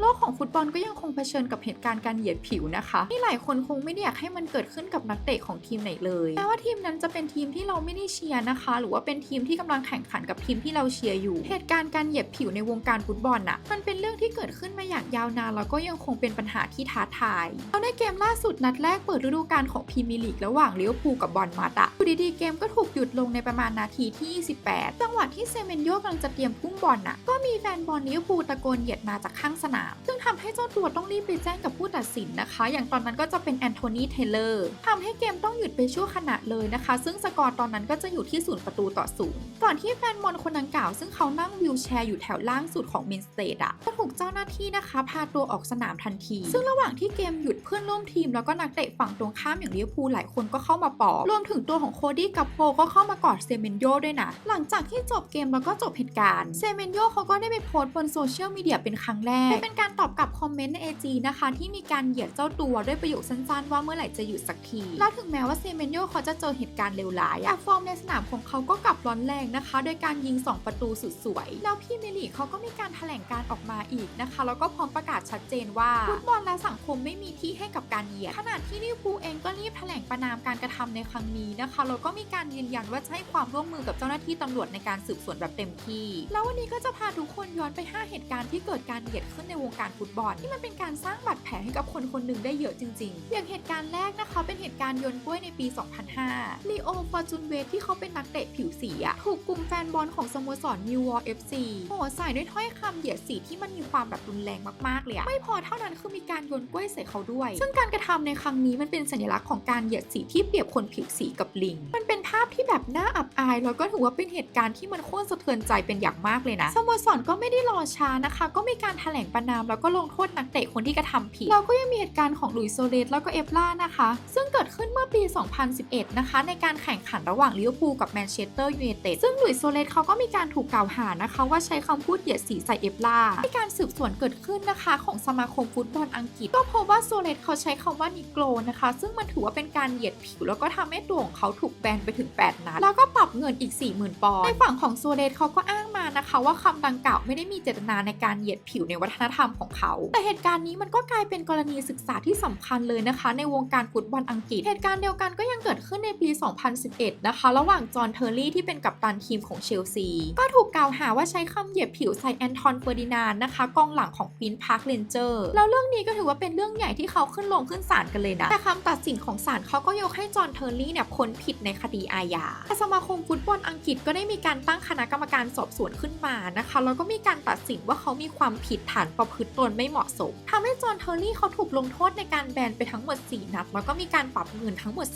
โลกของฟุตบอลก็ยังคงเผชิญกับเหตุการณ์การเหยียดผิวนะคะที่หลายคนคงไม่ได้อยากให้มันเกิดขึ้นกับนักเตะของทีมไหนเลยแม้ว่าทีมนั้นจะเป็นทีมที่เราไม่ได้เชียร์นะคะ หรือว่าเป็นทีมที่กำลังแข่งขันกับทีมที่เราเชียร์อยู่ เหตุการณ์การเหยียดผิวในวงการฟุตบอลน่ะมันเป็นเรื่องที่เกิดขึ้นมาอย่างยาวนานแล้วก็ยังคงเป็นปัญหาที่ท้าทายแล้วในเกมล่าสุดนัดแรกเปิดฤดูกาลของพรีเมียร์ลีกระหว่างลิเวอร์พูลกับบอลมาดอะอยู่ดีๆเกมก็ถูกหยุดลงในประมาณนาทีที่ 28 จังหวะที่เซเมนโยกำลังจะเตรียมพุ่งบอลน่ะก็มีแฟนบอลลิเวอร์พูลตะโกนเหยียดมาจากข้างสนามซึ่งทำให้เจ้าตัวต้องรีบไปแจ้งกับผู้ตัดสินนะคะ อย่างตอนนั้นก็จะเป็นแอนโทนีเทเลอร์ทำให้เกมต้องหยุดไปชั่วขณะเลยนะคะ ซึ่งสกอร์ตอนนั้นก็จะอยู่ที่ศูนย์ประตูต่อศูนย์ก่อนที่แฟนบอลคนดังกล่าว ซึ่งเขานั่งวิวแชร์อยู่แถวล่างสุดของมินสเตดอะก็ถูกเจ้าหน้าที่นะคะ พาตัวออกสนามทันที ซึ่งระหว่างที่เกมหยุดเพื่อนร่วมทีม แล้วก็นักเตะฝั่งตรงข้ามอย่างลิเวอร์พูลหลายคนก็เข้ามาปอบรวมถึงตัวของโคดี้กับโพก็เข้ามากอดเซเมนโยด้วยนะ หลังจากที่จบเกมแล้วก็จบเหตุการณ์เซเมนโยเขาก็ได้ไปโพสต์บนโซเชียลมีเดียเป็นครั้งแรกเป็นการตอบกลับคอมเมนต์ใน AG นะคะ ที่มีการเหยียดเจ้าตัวด้วยประโยคสั้นๆ ว่าเมื่อไหร่จะหยุดสักที แล้วถึงแม้ว่าเซเมนโยเขาจะเจอเหตุการณ์เลวร้ายแอะฟอร์มในสนามของเขาก็กลับร้อนแรงนะคะ โดยการยิง 2 ประตูสุดสวย แล้วพี่เมลีเขาก็มีการแถลงการออกมาอีกนะคะ แล้วก็พร้อมประกาศชัดเจนว่าฟุตบอลและสังคมไม่มีที่ให้กับการเหยียดขณะที่ลิเวอร์พูลเองก็รีบแถลงประนามการกระทำในครั้งนี้นะคะแล้วก็มีการยืนยันว่าจะให้ความร่วมมือกับเจ้าหน้าที่ตำรวจในการสืบสวนแบบเต็มที่ แล้ววันนี้ก็จะพาทุกคนย้อนไป 5 เหตุการณ์ที่เกิดการเหยียดขึ้นในวงการฟุตบอลที่มันเป็นการสร้างบาดแผลให้กับคนคนหนึ่งได้เยอะจริง ๆ อย่างเหตุการณ์แรกนะคะ เป็นเหตุการณ์โยนกล้วยในปี 2005ลีโอฟอร์จูนเวทที่เขาเป็นนักเตะผิวสีอะถูกกลุ่มแฟนบอลของสโมสรนิววอร์เอฟซีโหใส่ด้วยถ้อยคำเหยียดสีที่มันมีความแบบรุนแรงมากๆเลยอะไม่พอเท่านั้นคือมีการโยนกล้วยใส่เขาด้วย ซึ่งการกระทำในครั้งนี้มันเป็นสัญลักษณ์ของการเหยียดสีที่เปรียบคนผิวสีกับลิง มันเป็น ภาพที่แบบน่าอับอาย แล้วก็ถือว่าเป็นเหตุการณ์ที่มันโคตรสะเทือนใจเป็นอย่างมากเลยนะสโมสรก็ไม่ได้รอช้านะคะ ก็มีการแถลงประนามแล้วก็ลงโทษนักเตะคนที่กระทำผิดแล้วก็ยังมีเหตุการณ์ของลุยโซเลสแล้วก็เอฟล่านะคะ ซึ่งเกิดขึ้นเมื่อปี 2011 นะคะ ในการแข่งขันระหว่างลิเวอร์พูลกับแมนเชสเตอร์ยูไนเต็ดซึ่งลุยโซเลสเขาก็มีการถูกกล่าวหานะคะ ว่าใช้คำพูดเหยียดสีใส่เอฟล่ามีการสืบสวนเกิดขึ้นนะคะของสมาคมฟุตบอลอังกฤษ ก็พบว่าโซเลสเขาใช้คำว่านิโกรนะคะ ซึ่งมันถือว่าเป็นการเหยียดผิวแล้วก็ทำให้ตัวของเขาถูกแบนไปถึง 8 นัด แล้วก็ปรับเงินอีก 40,000 ปอนด์ในฝั่งของโซเลตเขาก็อ้าง มานะคะว่าคำดังกล่าวไม่ได้มีเจตนาในการเหยียดผิวในวัฒนธรรมของเขา แต่เหตุการณ์นี้มันก็กลายเป็นกรณีศึกษาที่สำคัญเลยนะคะ ในวงการฟุตบอลอังกฤษ เหตุการณ์เดียวกันก็ยังเกิดขึ้นในปี 2011 นะคะ ระหว่างจอห์นเทอร์รี่ที่เป็นกัปตันทีมของเชลซี ก็ถูกกล่าวหาว่าใช้คำเหยียดผิวใส่แอนทอนเฟอร์ดินานนะคะกองหลังของควีนพาร์คเรนเจอร์แล้วเรื่องนี้ก็ถือว่าเป็นเรื่องใหญ่ที่เขาขึ้นลงขึ้นศาลกันเลยนะแต่คำตัดสินของศาลเขาก็ยกให้จอห์นเทอร์รี่เนี่ยพ้นผิดในคดีอาญาสมาคมฟุตบอลอังกฤษก็ได้มีการตั้งคณะกรรมการสอบสวนขึ้นมานะคะแล้วก็มีการตัดสินว่าเขามีความผิดฐานประพฤติตนไม่เหมาะสมทำให้จอห์นเทอร์รี่เขาถูกลงโทษในการแบนไปทั้งหมด 4 นัด แล้วก็มีการปรับเงินทั้งหมด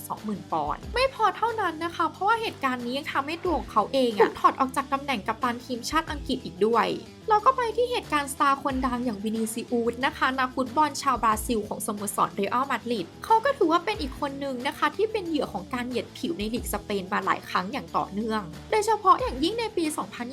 220,000 ปอนด์ไม่พอเท่านั้นนะคะ เพราะว่าเหตุการณ์นี้ยังทำให้ตัวของเขาเองอะถูกถอดออกจากตำแหน่งกัปตันทีมชาติอังกฤษอีกด้วย เราก็ไปที่เหตุการณ์สตาร์คนดังอย่างวินิซิอูดนะคะนักฟุตบอลชาวบราซิลของสโมสรเรอัลมาดริดเขาก็ถือว่าเป็นอีกคนหนึ่งนะคะ ที่เป็นเหยื่อของการเหยียดผิวในลีกสเปนมาหลายครั้งอย่างต่อเนื่อง โดยเฉพาะอย่างยิ่งในปี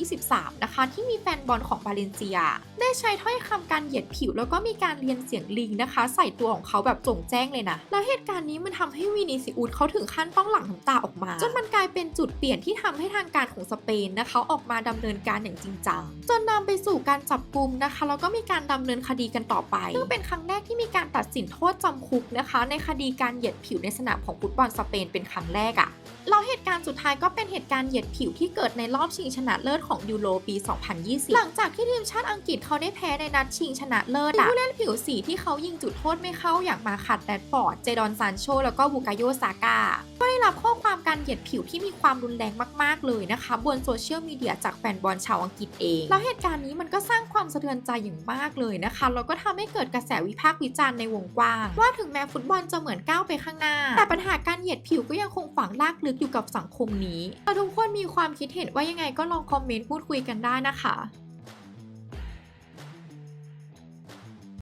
2023 นะคะ ที่มีแฟนบอลของบาเลนเซีย ได้ใช้ถ้อยคำการเหยียดผิว แล้วก็มีการเรียนเสียงลิงนะคะ ใส่ตัวของเขาแบบจงแจ้งเลยนะแล้วเหตุการณ์นี้มันทำให้วินิซิอูดเขาถึงขั้นต้องหลั่งน้ำตาออกมา จนมันกลายเป็นจุดเปลี่ยนที่ทำให้ทางการของสเปนนะคะ ออกมาดำเนินการอย่างจริงจังจนนำไปสู่การจับกลุมนะคะแล้วก็มีการดำเนินคดีกันต่อไป ซึ่งเป็นครั้งแรกที่มีการตัดสินโทษจำคุกนะคะ ในคดีการเหยียดผิวในสนามของฟุตบอลสเปนเป็นครั้งแรกอะแล้วเหตุการณ์สุดท้ายก็เป็นเหตุการณ์เหยียดผิวที่เกิดในรอบชิงชนะเลิศของยูโรปี 2020 หลังจากที่ทีมชาติอังกฤษเขาได้แพ้ในนัดชิงชนะเลิศผู้เล่นผิวสีที่เขายิงจุดโทษไม่เข้าอย่างมาคัดแรดฟอร์ด เจดอนซานโช แล้วก็บูกาโยซาก้า รับข้อความการเหยียดผิวที่มีความรุนแรงมากๆเลยนะคะ บนโซเชียลมีเดียจากแฟนบอลชาวอังกฤษเอง แล้วเหตุการณ์นี้มันก็สร้างความสะเทือนใจอย่างมากเลยนะคะแล้วก็ทำให้เกิดกระแสวิพากษ์วิจารณ์ในวงกว้าง ว่าถึงแม้ฟุตบอลจะเหมือนก้าวไปข้างหน้า แต่ปัญหาการเหยียดผิวก็ยังคงฝังลากลึกอยู่กับสังคมนี้แต่ทุกคนมีความคิดเห็นว่ายังไงก็ลองคอมเมนต์พูดคุยกันได้นะคะ